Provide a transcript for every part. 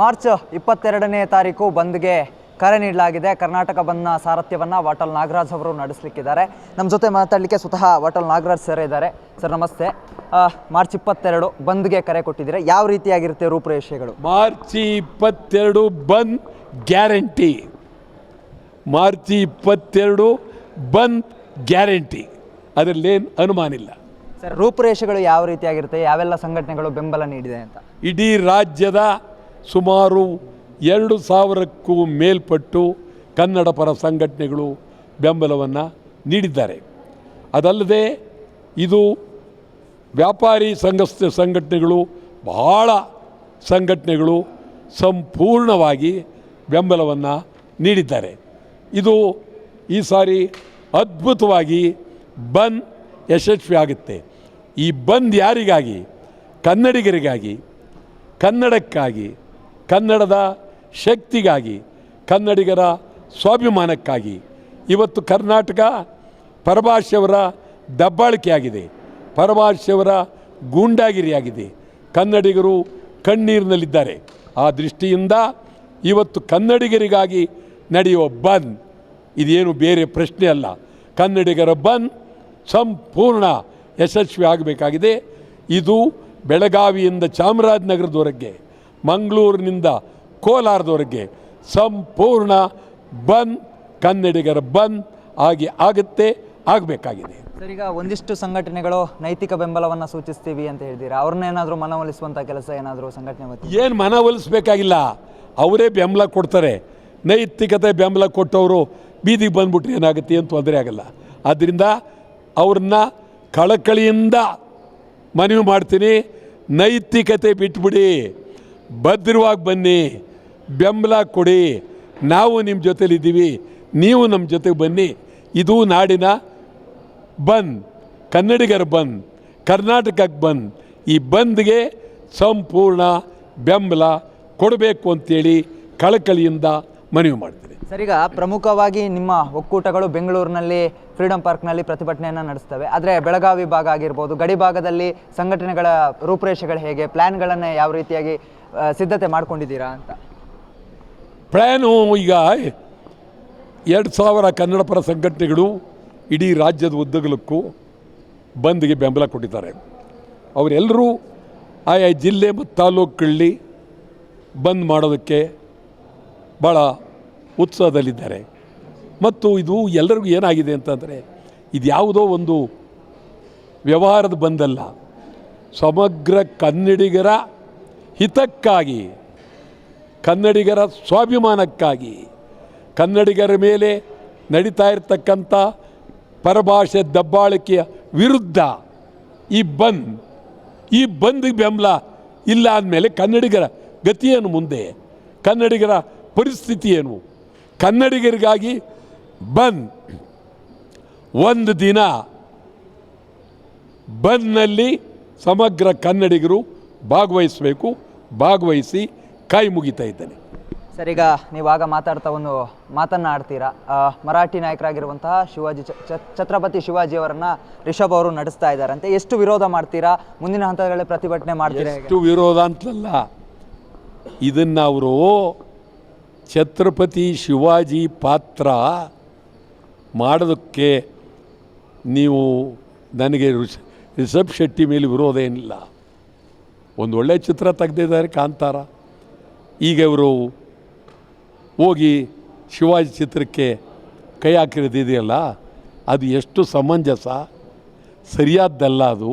March ಇಪ್ಪತ್ತೆರಡನೇ ತಾರೀಕು ಬಂದ್ಗೆ ಕರೆ ನೀಡಲಾಗಿದೆ. ಕರ್ನಾಟಕ ಬಂದ್ನ ಸಾರಥ್ಯವನ್ನು ವಾಟಲ್ ನಾಗರಾಜ್ ಅವರು ನಡೆಸಲಿಕ್ಕಿದ್ದಾರೆ. ನಮ್ಮ ಜೊತೆ ಮಾತಾಡಲಿಕ್ಕೆ ಸ್ವತಃ ವಾಟಲ್ ನಾಗರಾಜ್ ಸರ್ ಇದ್ದಾರೆ. ಸರ್ ನಮಸ್ತೆ. ಮಾರ್ಚ್ ಇಪ್ಪತ್ತೆರಡು ಬಂದ್ಗೆ ಕರೆ ಕೊಟ್ಟಿದ್ದೀರಾ? ಯಾವ ರೀತಿಯಾಗಿರುತ್ತೆ ರೂಪುರೇಷೆಗಳು? ಮಾರ್ಚ್ ಇಪ್ಪತ್ತೆರಡು ಬಂದ್ ಗ್ಯಾರಂಟಿ. ಮಾರ್ಚ್ ಇಪ್ಪತ್ತೆರಡು ಬಂದ್ ಗ್ಯಾರಂಟಿ. ಅದರಲ್ಲೇನು ಅನುಮಾನ ಇಲ್ಲ. ಸರ್ ರೂಪುರೇಷೆಗಳು ಯಾವ ರೀತಿಯಾಗಿರುತ್ತೆ? ಯಾವೆಲ್ಲ ಸಂಘಟನೆಗಳು ಬೆಂಬಲ ನೀಡಿದೆ ಅಂತ? ಇಡೀ ರಾಜ್ಯದ ಸುಮಾರು ಎರಡು ಸಾವಿರಕ್ಕೂ ಮೇಲ್ಪಟ್ಟು ಕನ್ನಡ ಪರ ಸಂಘಟನೆಗಳು ಬೆಂಬಲವನ್ನು ನೀಡಿದ್ದಾರೆ. ಅದಲ್ಲದೆ ಇದು ವ್ಯಾಪಾರಿ ಸಂಘ ಸಂಘಟನೆಗಳು, ಬಹಳ ಸಂಘಟನೆಗಳು ಸಂಪೂರ್ಣವಾಗಿ ಬೆಂಬಲವನ್ನು ನೀಡಿದ್ದಾರೆ. ಇದು ಈ ಸಾರಿ ಅದ್ಭುತವಾಗಿ ಬಂದ್ ಯಶಸ್ವಿ ಆಗುತ್ತೆ. ಈ ಬಂದ್ ಯಾರಿಗಾಗಿ? ಕನ್ನಡಿಗರಿಗಾಗಿ, ಕನ್ನಡಕ್ಕಾಗಿ ಕನ್ನಡದ ಶಕ್ತಿಗಾಗಿ, ಕನ್ನಡಿಗರ ಸ್ವಾಭಿಮಾನಕ್ಕಾಗಿ ಇವತ್ತು ಕರ್ನಾಟಕ ಪರಭಾಷೆಯವರ ದಬ್ಬಾಳಿಕೆಯಾಗಿದೆ. ಪರಭಾಷೆಯವರ ಗೂಂಡಾಗಿರಿಯಾಗಿದೆ. ಕನ್ನಡಿಗರು ಕಣ್ಣೀರಿನಲ್ಲಿದ್ದಾರೆ. ಆ ದೃಷ್ಟಿಯಿಂದ ಇವತ್ತು ಕನ್ನಡಿಗರಿಗಾಗಿ ನಡೆಯುವ ಬಂದ್ ಇದೇನು ಬೇರೆ ಪ್ರಶ್ನೆ ಅಲ್ಲ. ಕನ್ನಡಿಗರ ಬಂದ್ ಸಂಪೂರ್ಣ ಯಶಸ್ವಿ ಆಗಬೇಕಾಗಿದೆ ಇದು ಬೆಳಗಾವಿಯಿಂದ ಚಾಮರಾಜನಗರದವರೆಗೆ. ಮಂಗಳೂರಿನಿಂದ ಕೋಲಾರದವರೆಗೆ ಸಂಪೂರ್ಣ ಬಂದ್ ಕನ್ನಡಿಗರ ಬಂದ್ ಆಗಿ ಆಗುತ್ತೆ ಆಗಬೇಕಾಗಿದೆ. ಸರ್ ಈಗ ಒಂದಿಷ್ಟು ಸಂಘಟನೆಗಳು ನೈತಿಕ ಬೆಂಬಲವನ್ನು ಸೂಚಿಸ್ತೀವಿ ಅಂತ ಹೇಳ್ತೀರಾ? ಅವ್ರನ್ನೇನಾದರೂ ಮನವೊಲಿಸುವಂಥ ಕೆಲಸ ಏನಾದರೂ ಸಂಘಟನೆ ಏನು ಮನವೊಲಿಸಬೇಕಾಗಿಲ್ಲ. ಅವರೇ ಬೆಂಬಲ ಕೊಡ್ತಾರೆ. ನೈತಿಕತೆ ಬೆಂಬಲ ಕೊಟ್ಟವರು ಬೀದಿಗೆ ಬಂದ್ಬಿಟ್ರೆ ಏನಾಗುತ್ತೆ ಏನು ತೊಂದರೆ ಆಗಲ್ಲ. ಆದ್ದರಿಂದ ಅವ್ರನ್ನ ಕಳಕಳಿಯಿಂದ ಮನವಿ ಮಾಡ್ತೀನಿ. ನೈತಿಕತೆ ಬಿಟ್ಬಿಡಿ. ಭದ್ರವಾಗಿ ಬನ್ನಿ, ಬೆಂಬಲ ಕೊಡಿ. ನಾವು ನಿಮ್ಮ ಜೊತೆಲಿದ್ದೀವಿ, ನೀವು ನಮ್ಮ ಜೊತೆಗೆ ಬನ್ನಿ. ಇದು ನಾಡಿನ ಬಂದ್, ಕನ್ನಡಿಗರ ಬಂದ್ ಕರ್ನಾಟಕಕ್ಕೆ ಬಂದ್. ಈ ಬಂದ್ಗೆ ಸಂಪೂರ್ಣ ಬೆಂಬಲ ಕೊಡಬೇಕು ಅಂತೇಳಿ ಕಳಕಳಿಯಿಂದ ಮನವಿ ಮಾಡ್ತೀನಿ. ಸರಿಗ ಪ್ರಮುಖವಾಗಿ ನಿಮ್ಮ ಒಕ್ಕೂಟಗಳು ಬೆಂಗಳೂರಿನಲ್ಲಿ, ಫ್ರೀಡಂ ಪಾರ್ಕ್ನಲ್ಲಿ ಪ್ರತಿಭಟನೆಯನ್ನು ನಡೆಸ್ತವೆ. ಆದರೆ ಬೆಳಗಾವಿ ಭಾಗ ಆಗಿರ್ಬೋದು, ಗಡಿ ಭಾಗದಲ್ಲಿ ಸಂಘಟನೆಗಳ ರೂಪುರೇಷೆಗಳು ಹೇಗೆ ಪ್ಲ್ಯಾನ್ಗಳನ್ನು ಯಾವ ರೀತಿಯಾಗಿ ಸಿದ್ಧತೆ ಮಾಡ್ಕೊಂಡಿದ್ದೀರಾ ಅಂತ. ಪ್ಲ್ಯಾನು ಈಗ ಎರಡು ಸಾವಿರ ಕನ್ನಡಪರ ಸಂಘಟನೆಗಳು ಇಡೀ ರಾಜ್ಯದ ಉದ್ದಗಲಕ್ಕೂ ಬಂದ್ಗೆ ಬೆಂಬಲ ಕೊಟ್ಟಿದ್ದಾರೆ. ಅವರೆಲ್ಲರೂ ಆಯಾ ಜಿಲ್ಲೆ ಮತ್ತು ತಾಲೂಕುಗಳಲ್ಲಿ ಬಂದ್ ಮಾಡೋದಕ್ಕೆ ಭಾಳ ಉತ್ಸಾಹದಲ್ಲಿದ್ದಾರೆ. ಮತ್ತು ಇದು ಎಲ್ಲರಿಗೂ ಏನಾಗಿದೆ ಅಂತಂದರೆ ಇದು ಯಾವುದೋ ಒಂದು ವ್ಯವಹಾರದ ಬಂದಲ್ಲ. ಸಮಗ್ರ ಕನ್ನಡಿಗರ ಹಿತಕ್ಕಾಗಿ, ಕನ್ನಡಿಗರ ಸ್ವಾಭಿಮಾನಕ್ಕಾಗಿ, ಕನ್ನಡಿಗರ ಮೇಲೆ ನಡೀತಾ ಇರತಕ್ಕಂಥ ಪರಭಾಷೆ ದಬ್ಬಾಳಿಕೆಯ ವಿರುದ್ಧ ಈ ಬಂದ್, ಈ ಬಂದ್ಗೆ ಬೆಂಬಲ ಇಲ್ಲ ಅಂದಮೇಲೆ ಕನ್ನಡಿಗರ ಗತಿಯೇನು ಮುಂದೆ, ಕನ್ನಡಿಗರ ಪರಿಸ್ಥಿತಿ ಏನು ಕನ್ನಡಿಗರಿಗಾಗಿ ಬಂದ್ ಒಂದು ದಿನ ಬಂದ್ನಲ್ಲಿ ಸಮಗ್ರ ಕನ್ನಡಿಗರು ಭಾಗವಹಿಸಬೇಕು ಭಾಗವಹಿಸಿ ಕೈ ಮುಗಿತಾ ಇದ್ದೇನೆ. ಸರ್ ಈಗ ನೀವು ಆಗ ಮಾತಾಡ್ತಾ ಒಂದು ಮಾತನ್ನು ಆಡ್ತೀರಾ ಮರಾಠಿ ನಾಯಕರಾಗಿರುವಂತಹ ಶಿವಾಜಿ ಛತ್ರಪತಿ ಶಿವಾಜಿ ಅವರನ್ನ ರಿಷಭ್ ರಿಷಬ್ ಅವರು ನಡೆಸ್ತಾ ಇದ್ದಾರಂತೆ. ಎಷ್ಟು ವಿರೋಧ ಮಾಡ್ತೀರಾ? ಮುಂದಿನ ಹಂತಗಳಲ್ಲಿ ಪ್ರತಿಭಟನೆ ಮಾಡ್ತೀರಾ ಎಷ್ಟು ವಿರೋಧ ಅಂತಲ್ಲ ಇದನ್ನು ಅವರು ಛತ್ರಪತಿ ಶಿವಾಜಿ ಪಾತ್ರ ಮಾಡೋದಕ್ಕೆ ನೀವು ನನಗೆ ಋಷ್ ರಿಷಬ್ ಶೆಟ್ಟಿ ಮೇಲೆ ವಿರೋಧ ಏನಿಲ್ಲ. ಒಂದು ಒಳ್ಳೆಯ ಚಿತ್ರ ತೆಗೆದಿದ್ದಾರೆ ಕಾಂತಾರ. ಈಗ ಇವರು ಹೋಗಿ ಶಿವಾಜಿ ಚಿತ್ರಕ್ಕೆ ಕೈ ಹಾಕಿರೋದಿದೆಯಲ್ಲ ಅದು ಎಷ್ಟು ಸಮಂಜಸ. ಸರಿಯಾದ್ದಲ್ಲ ಅದು.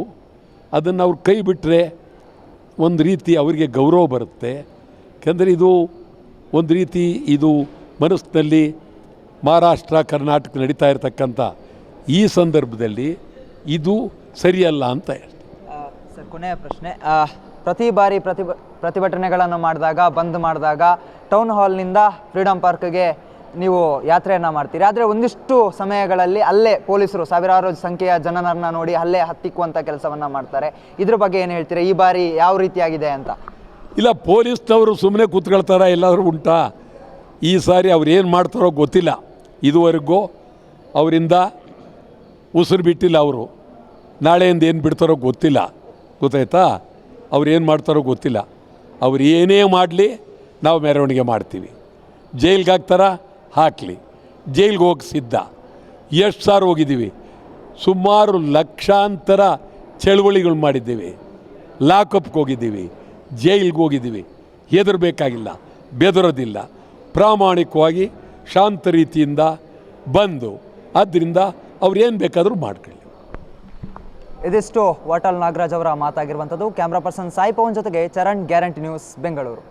ಅದನ್ನು ಅವ್ರು ಕೈ ಬಿಟ್ಟರೆ ಒಂದು ರೀತಿ ಅವರಿಗೆ ಗೌರವ ಬರುತ್ತೆ. ಯಾಕೆಂದರೆ ಇದು ಒಂದು ರೀತಿ ಇದು ಮನಸ್ಸಿನಲ್ಲಿ ಮಹಾರಾಷ್ಟ್ರ, ಕರ್ನಾಟಕ ನಡೀತಾ ಇರತಕ್ಕಂಥ ಈ ಸಂದರ್ಭದಲ್ಲಿ ಇದು ಸರಿಯಲ್ಲ ಅಂತ ಹೇಳ್ತೀನಿ. ಸರ್, ಕೊನೆಯ ಪ್ರಶ್ನೆ. ಪ್ರತಿ ಬಾರಿ ಪ್ರತಿಭ ಪ್ರತಿಭಟನೆಗಳನ್ನು ಮಾಡಿದಾಗ, ಬಂದ್ ಮಾಡಿದಾಗ ಟೌನ್ ಹಾಲ್ನಿಂದ ಫ್ರೀಡಂ ಪಾರ್ಕ್ಗೆ ನೀವು ಯಾತ್ರೆಯನ್ನು ಮಾಡ್ತೀರಿ. ಆದರೆ ಒಂದಿಷ್ಟು ಸಮಯಗಳಲ್ಲಿ ಅಲ್ಲೇ ಪೊಲೀಸರು ಸಾವಿರಾರು ಸಂಖ್ಯೆಯ ಜನರನ್ನು ನೋಡಿ ಅಲ್ಲೇ ಹತ್ತಿಕ್ಕುವಂಥ ಕೆಲಸವನ್ನು ಮಾಡ್ತಾರೆ. ಇದ್ರ ಬಗ್ಗೆ ಏನು ಹೇಳ್ತೀರಾ? ಈ ಬಾರಿ ಯಾವ ರೀತಿಯಾಗಿದೆ ಅಂತ? ಇಲ್ಲ, ಪೊಲೀಸ್ನವರು ಸುಮ್ಮನೆ ಕೂತ್ಕೊಳ್ತಾರ ಎಲ್ಲಾದರೂ ಉಂಟಾ? ಈ ಸಾರಿ ಅವ್ರು ಏನು ಮಾಡ್ತಾರೋ ಗೊತ್ತಿಲ್ಲ. ಇದುವರೆಗೂ ಅವರಿಂದ ಉಸಿರು ಬಿಟ್ಟಿಲ್ಲ ಅವರು. ನಾಳೆಯಿಂದ ಏನು ಬಿಡ್ತಾರೋ ಗೊತ್ತಿಲ್ಲ. ಗೊತ್ತಾಯ್ತಾ? ಅವ್ರು ಏನು ಮಾಡ್ತಾರೋ ಗೊತ್ತಿಲ್ಲ. ಅವ್ರು ಏನೇ ಮಾಡಲಿ ನಾವು ಮೆರವಣಿಗೆ ಮಾಡ್ತೀವಿ. ಜೈಲ್ಗೆ ಹಾಕ್ತಾರ? ಹಾಕಲಿ. ಜೈಲ್ಗೆ ಹೋಗಿ ಸಿದ್ಧ. ಎಷ್ಟು ಸಾರು ಹೋಗಿದ್ದೀವಿ? ಸುಮಾರು ಲಕ್ಷಾಂತರ ಚಳುವಳಿಗಳು ಮಾಡಿದ್ದೀವಿ. ಲಾಕಪ್ಗೆ ಹೋಗಿದ್ದೀವಿ. ಜೈಲ್ಗೆ ಹೋಗಿದ್ದೀವಿ. ಹೆದರಬೇಕಾಗಿಲ್ಲ. ಬೆದರೋದಿಲ್ಲ. ಪ್ರಾಮಾಣಿಕವಾಗಿ ಶಾಂತ ರೀತಿಯಿಂದ ಬಂದು ಆದ್ದರಿಂದ ಅವ್ರು ಏನು ಬೇಕಾದರೂ ಮಾಡ್ಕೊಳ್ಳಿ. ಇದಿಷ್ಟು ವಾಟಾಲ್ ನಾಗರಾಜ್ ಅವರ ಮಾತಾಗಿರುವಂಥದ್ದು. ಕ್ಯಾಮ್ರಾ ಪರ್ಸನ್ ಸಾಯಿ ಪವನ್ ಜೊತೆಗೆ ಚರಣ್ ಗ್ಯಾರಂಟಿ ನ್ಯೂಸ್ ಬೆಂಗಳೂರು.